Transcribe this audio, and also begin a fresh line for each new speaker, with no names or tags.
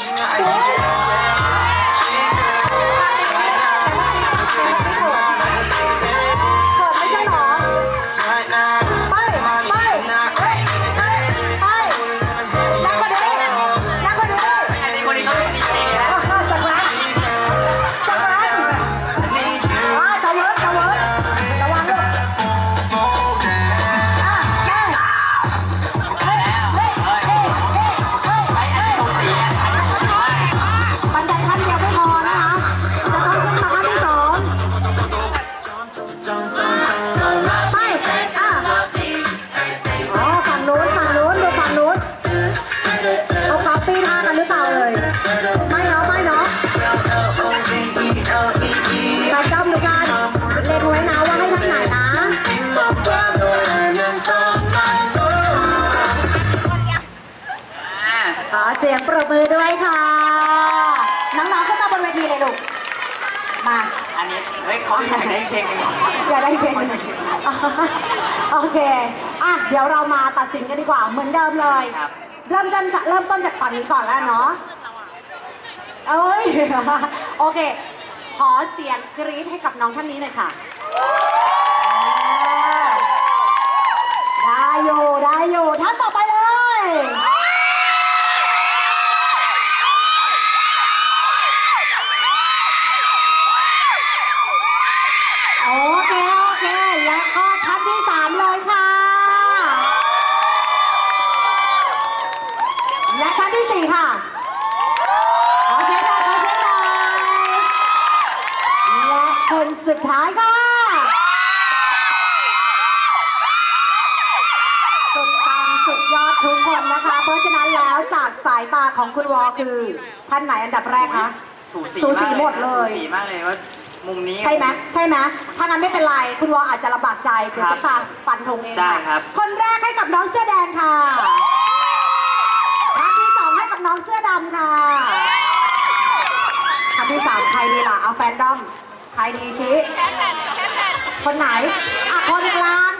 โอ้ยท ขอเสียงปรบมือด้วยค่ะ น้องๆขึ้นมาบนเวทีเลยลูก มา
อันนี้เฮ้ยเขาอยากได้เพลงหนึง
อย่าได้เพลงหนึ่งโอเค อะ เดี๋ยวเรามาตัดสินกันดีกว่า เหมือนเดิมเลย
ครับ
เริ่มต้นจากเริ่มต้นจากฝั่งนี้ก่อนแล้วเนาะเอ้ย โอเค ขอเสียงกรี๊ดให้กับน้องท่านนี้หน่อยค่ะอ่าได้อยู่ ได้อยู่ ท่านต่อไปเลย โอเค โอเค และก็ท่านที่สามเลยค่ะ และท่านที่สี่ค่ะ ขอเสียงหน่อยขอเสียงหน่อยและ คนสุดท้ายค่ะ สุดปังสุดยอดทุกคนนะคะ เพราะฉะนั้นแล้วจากสายตาของคุณวอคือ ท่านไหนอันดับแรกคะ
สูสี
สูสีหมดเลย
สูสีมากเลยว่ามุมนี้
ใช่ไหมใช่ไหมถ้างั้นไม่เป็นไร คุณวออาจจะลำบากใจเดี๋ยว
ครับ
ตุ๊กตาฟันธงเอง
ได้
ค่ะ
ครับ
คนแรกให้กับน้องเสื้อแดงค่ะท่านที่สองให้กับน้องเสื้อดำค่ะท่านที่สามใครดีล่ะเอาแฟนดอม ใครดีชี้คนไหนอะคนกลางค่ะ